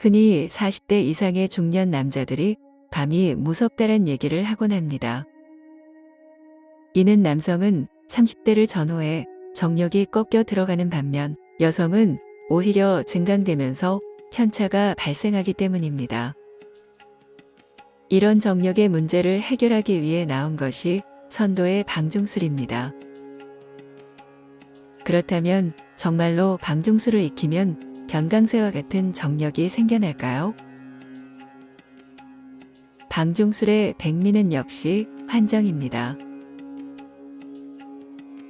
흔히 40대 이상의 중년 남자들이 밤이 무섭다는 얘기를 하곤 합니다. 이는 남성은 30대를 전후해 정력이 꺾여 들어가는 반면 여성은 오히려 증강되면서 편차가 발생하기 때문입니다. 이런 정력의 문제를 해결하기 위해 나온 것이 선도의 방중술입니다. 그렇다면 정말로 방중술을 익히면 변강쇠와 같은 정력이 생겨날까요? 방중술의 백미는 역시 환정입니다.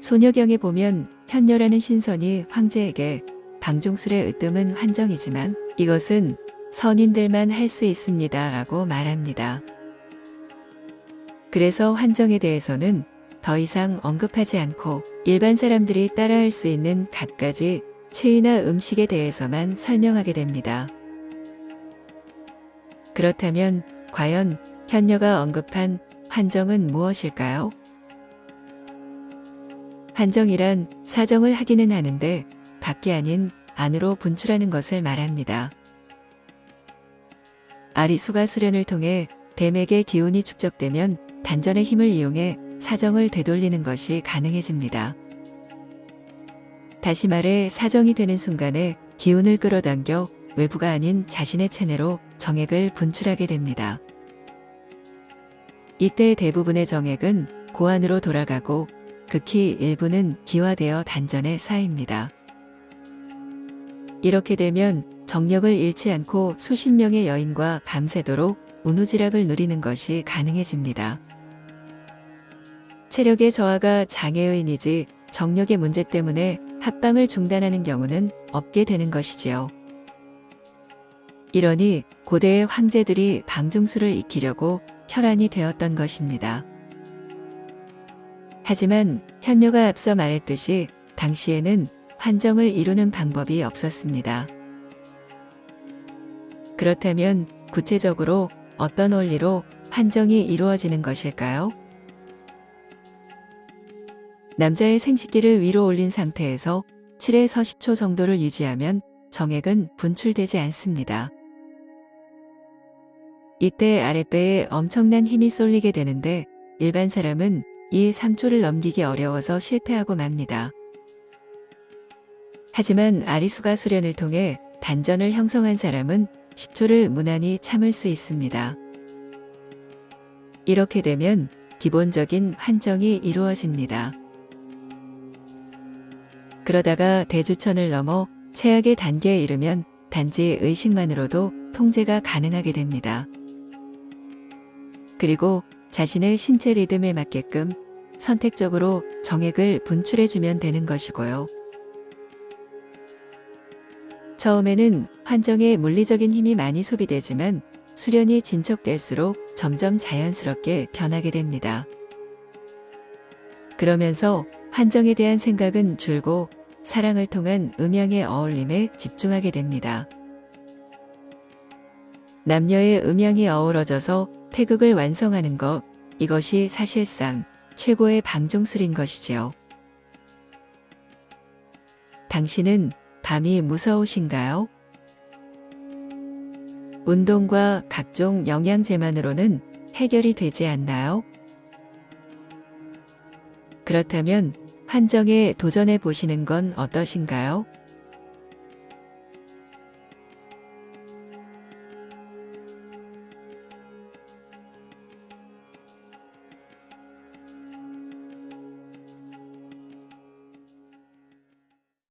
소녀경에 보면 현녀라는 신선이 황제에게 방중술의 으뜸은 환정이지만 이것은 선인들만 할 수 있습니다. 라고 말합니다. 그래서 환정에 대해서는 더 이상 언급하지 않고 일반 사람들이 따라할 수 있는 갖가지 체위나 음식에 대해서만 설명하게 됩니다. 그렇다면 과연 현녀가 언급한 환정은 무엇일까요? 환정이란 사정을 하기는 하는데 밖이 아닌 안으로 분출하는 것을 말합니다. 아리수가 수련을 통해 댐에게 기운이 축적되면 단전의 힘을 이용해 사정을 되돌리는 것이 가능해집니다. 다시 말해 사정이 되는 순간에 기운을 끌어당겨 외부가 아닌 자신의 체내로 정액을 분출하게 됩니다. 이때 대부분의 정액은 고안으로 돌아가고 극히 일부는 기화되어 단전에 쌓입니다. 이렇게 되면 정력을 잃지 않고 수십 명의 여인과 밤새도록 운우지락을 누리는 것이 가능해집니다. 체력의 저하가 장애요인이지 정력의 문제 때문에 합방을 중단하는 경우는 없게 되는 것이지요. 이러니 고대의 황제들이 방중술을 익히려고 혈안이 되었던 것입니다. 하지만 현녀가 앞서 말했듯이 당시에는 환정을 이루는 방법이 없었습니다. 그렇다면 구체적으로 어떤 원리로 환정이 이루어지는 것일까요? 남자의 생식기를 위로 올린 상태에서 7에서 10초 정도를 유지하면 정액은 분출되지 않습니다. 이때 아랫배에 엄청난 힘이 쏠리게 되는데 일반 사람은 이 3초를 넘기기 어려워서 실패하고 맙니다. 하지만 아리수가 수련을 통해 단전을 형성한 사람은 10초를 무난히 참을 수 있습니다. 이렇게 되면 기본적인 환정이 이루어집니다. 그러다가 대주천을 넘어 최악의 단계에 이르면 단지 의식만으로도 통제가 가능하게 됩니다. 그리고 자신의 신체 리듬에 맞게끔 선택적으로 정액을 분출해주면 되는 것이고요. 처음에는 환정에 물리적인 힘이 많이 소비되지만 수련이 진척될수록 점점 자연스럽게 변하게 됩니다. 그러면서 환정에 대한 생각은 줄고 사랑을 통한 음양의 어울림에 집중하게 됩니다. 남녀의 음양이 어우러져서 태극을 완성하는 것, 이것이 사실상 최고의 방종술인 것이지요. 당신은 밤이 무서우신가요? 운동과 각종 영양제만으로는 해결이 되지 않나요? 그렇다면 환정에 도전해 보시는 건 어떠신가요?